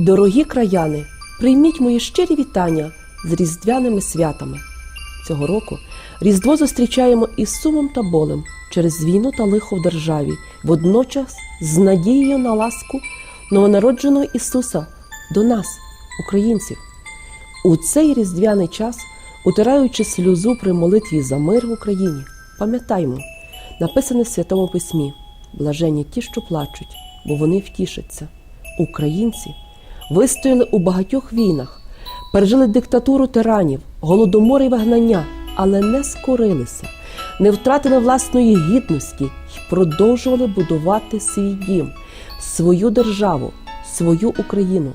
Дорогі краяни, прийміть мої щирі вітання з різдвяними святами. Цього року Різдво зустрічаємо із сумом та болем через війну та лихо в державі, водночас з надією на ласку новонародженого Ісуса до нас, українців. У цей різдвяний час, утираючи сльозу при молитві за мир в Україні, пам'ятаймо, написане в Святому Письмі: блажені ті, що плачуть, бо вони втішаться. Українці вистояли у багатьох війнах, пережили диктатуру тиранів, голодомор і вигнання, але не скорилися, не втратили власної гідності і продовжували будувати свій дім, свою державу, свою Україну.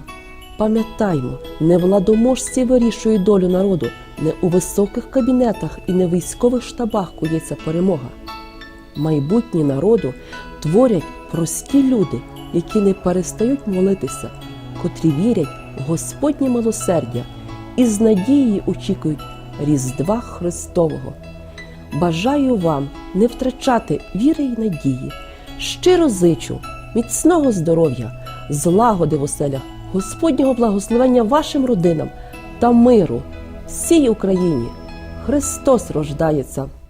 Пам'ятаймо, не владоможці вирішують долю народу, не у високих кабінетах і не в військових штабах кується перемога. Майбутнє народу творять прості люди, які не перестають молитися, котрі вірять в Господнє милосердя і з надією очікують Різдва Христового. Бажаю вам не втрачати віри й надії. Щиро зичу, міцного здоров'я, злагоди в оселях, Господнього благословення вашим родинам та миру всій Україні. Христос рождається!